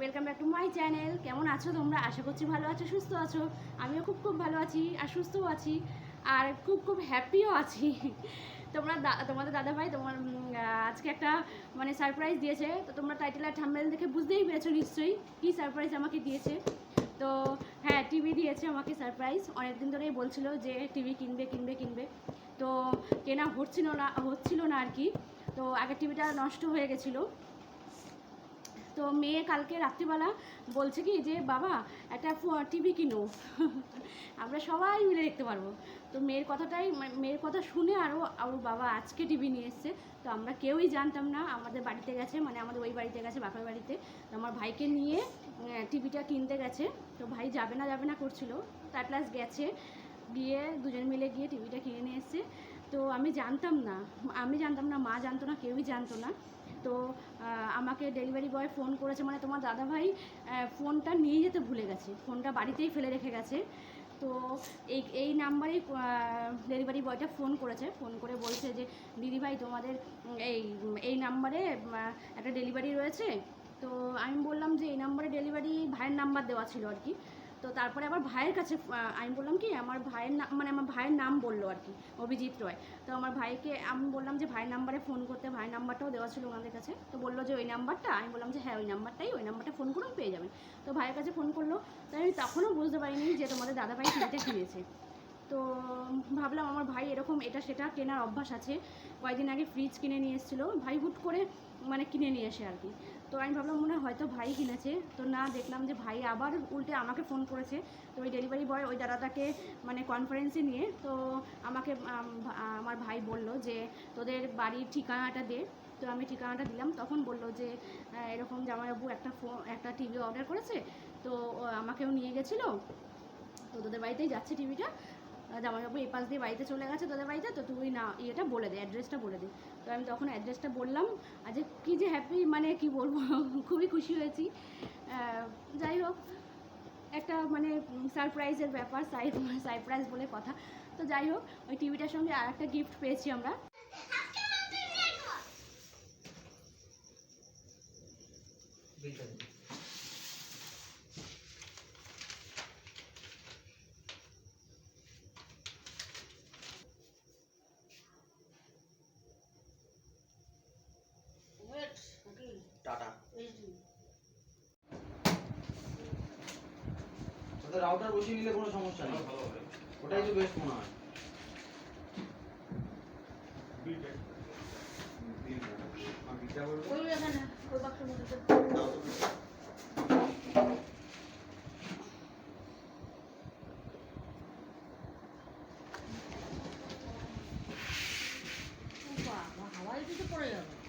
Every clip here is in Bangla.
Welcome back to my channel কেমন আছো তোমরা? আশা করছি ভালো আছো, সুস্থ আছো। আমিও খুব খুব ভালো আছি আর সুস্থও আছি আর খুব খুব হ্যাপিও আছি। তোমরা তোমাদের দাদাভাই তোমার আজকে একটা মানে সারপ্রাইজ দিয়েছে। তো তোমরা টাইটেল আর থাম্বেল দেখে বুঝতেই পেরেছ নিশ্চয়ই কী সারপ্রাইজ আমাকে দিয়েছে। তো হ্যাঁ টিভি দিয়েছে আমাকে সারপ্রাইজ অনেকদিন ধরেই বলছিল যে টিভি কিনবে কিনবে কিনবে। তো কেনা হচ্ছিল না হচ্ছিল না আর কি। তো আগের টিভিটা নষ্ট হয়ে গেছিল। তো মেয়ে কালকে রাত্রিবেলা বলছে কি যে, বাবা, একটা টিভি কিনো। আমরা সবাই মিলে দেখতে পারব। তো মেয়ের কথাটাই মেয়ের কথা শুনে আরও আরও বাবা আজকে টিভি নিয়ে এসছে। তো আমরা কেউই জানতাম না, আমাদের বাড়িতে গেছে মানে আমাদের ওই বাড়িতে গেছে, বাপের বাড়িতে। তো আমার ভাইকে নিয়ে টিভিটা কিনতে গেছে। তো ভাই যাবে না যাবে না করছিল। তার প্লাস গেছে। গিয়ে দুজন মিলে গিয়ে টিভিটা কিনে নিয়ে এসছে। তো আমি জানতাম না, আমি জানতাম না, মা জানতো না, কেউই জানতো না। তো আমাকে ডেলিভারি বয় ফোন করেছে মানে তোমার দাদাভাই ফোনটা নিয়ে যেতে ভুলে গেছে। ফোনটা বাড়িতেই ফেলে রেখে গেছে। তো এই এই নাম্বারেই ডেলিভারি বয়টা ফোন করেছে। ফোন করে বলছে যে, দিদিভাই, তোমাদের এই এই নাম্বারে একটা ডেলিভারি রয়েছে। তো আমি বললাম যে, এই নাম্বারে ডেলিভারি ভাইয়ের নাম্বার দেওয়া ছিল আর কি। তো তারপরে আবার ভাইয়ের কাছে আমি বললাম কি, আমার ভাইয়ের নাম মানে আমার ভাইয়ের নাম বলল আর কি, অভিজিৎ রয়। তো আমার ভাইকে, আমি বললাম যে ভাইয়ের নাম্বারে ফোন করতে, ভাইয়ের নাম্বারটাও দেওয়া ছিল ওনাদের কাছে। তো বলল যে ওই নাম্বারটা, আমি বললাম যে হ্যাঁ ওই নাম্বারটাই, ওই নাম্বারটা ফোন করুন, পেয়ে যাবেন। তো ভাইয়ের কাছে ফোন করল। তো আমি তখনও বুঝতে পারিনি যে তোমাদের দাদাভাই টিভিটা কিনেছে তো ভাবলাম আমার ভাই এরকম এটা সেটা কেনার অভ্যাস আছে। কয়েকদিন আগে ফ্রিজ কিনে নিয়ে এসেছিল। ভাই হুট করে মানে কিনে নিয়ে এসে আর কি। তো আমি ভাবলাম মনে হয় হয়তো ভাই কিনেছে। তো না, দেখলাম যে ভাই আবার উল্টে আমাকে ফোন করেছে। তো ওই ডেলিভারি বয় ওই দাদাটাকে মানে কনফারেন্সে নিয়ে, তো আমাকে আমার ভাই বলল যে তোদের বাড়ির ঠিকানাটা দে। তো আমি ঠিকানাটা দিলাম। তখন বলল যে এরকম জামাইবাবু একটা ফোন একটা টিভি অর্ডার করেছে। তো আমাকেও নিয়ে গেছিল। তো তোদের বাড়িতেই যাচ্ছে টিভিটা জামাইবাবু এই পাশ দিয়ে বাড়িতে চলে গেছে তোদের বাড়িতে? তো তুই না ইয়েটা বলে দে অ্যাড্রেসটা বলে দে। তো আমি তখন অ্যাড্রেসটা বললাম আর যে কী যে হ্যাপি মানে কি বলব খুবই খুশি হয়েছি। আহ, যাই হোক একটা মানে সারপ্রাইজের ব্যাপার সারপ্রাইজ বলে কথা। তো যাই হোক ওই টিভিটার সঙ্গে আর একটা গিফট পেয়েছি আমরা। টাটা। ওদের রাউটার বসিয়ে নিলে কোনো সমস্যা নেই। ওটাই তো বেস্ট মনে হয়? হাওয়াই দিতে পড়ে যাবে।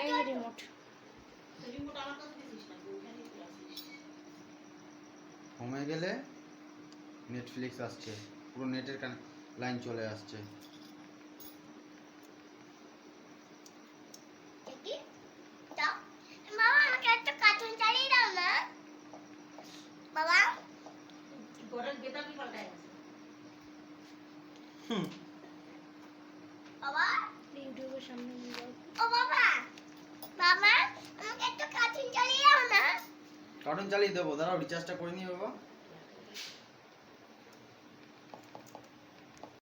এই রিমোট রিমোট আমার কাছে দিছিস না ওখানে দিয়ে হোমে গেলে নেটফ্লিক্স আসছে। পুরো নেটের লাইন চলে আসছে। দেখি। বাবা আমাকে একটা কার্টুন চালিয়ে দাও না। বাবা। ঘরের গেটাপি পাল্টায় গেছে। বাবা। ইউটিউবের সামনে ও বাবা বাবা, আমাকে একটা কার্টুন চালিয়ে দাও না। কার্টুন চালিয়ে দেবো, দাঁড়াও রিচার্জটা করে নিয়ে বাবা।